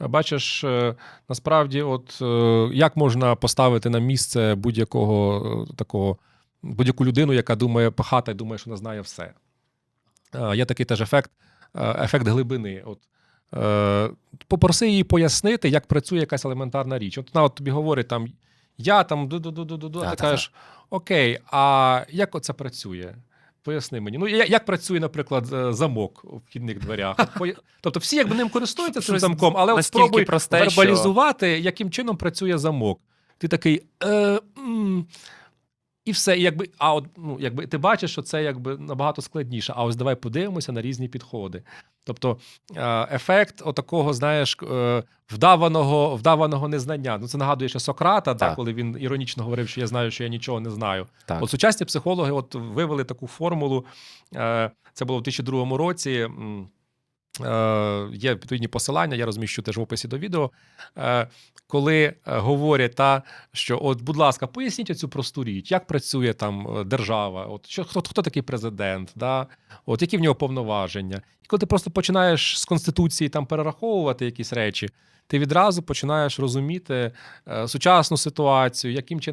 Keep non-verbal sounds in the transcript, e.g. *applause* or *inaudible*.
бачиш, е, насправді, от е, як можна поставити на місце будь-якого е, такого, будь-яку людину, яка думає пахата і думає, що вона знає все. Є такий теж ефект, ефект глибини. От, попроси її пояснити, як працює якась елементарна річ. От вона от тобі говорить там. Я там ду-ду-ду-ду-ду, ти кажеш, окей, а як оце працює? Поясни мені. Ну, я- як працює, наприклад, е, замок у вхідних дверях? От поя- *laughs* Тобто всі якби ним користуються цим Щось замком, але от настільки спробуй просте, вербалізувати, яким чином працює замок. Ти такий. Е, м, і все, і якби, а от, ну, якби ти бачиш, що це якби набагато складніше. А ось давай подивимося на різні підходи. Тобто е, ефект отакого, знаєш, е, вдаваного, вдаваного незнання. Ну, це нагадує ще Сократа, так. Так. коли він іронічно говорив, що я знаю, що я нічого не знаю. Так. От сучасні психологи от вивели таку формулу. е, Це було в 2002 році. Е, Є відповідні посилання, я розміщу теж в описі до відео. е, Коли е, говорять, та, що, от, будь ласка, поясніть цю просту річ, як працює там держава, от, що, хто, хто такий президент, да? от, які в нього повноваження. І коли ти просто починаєш з Конституції там перераховувати якісь речі, ти відразу починаєш розуміти сучасну ситуацію, яким чином.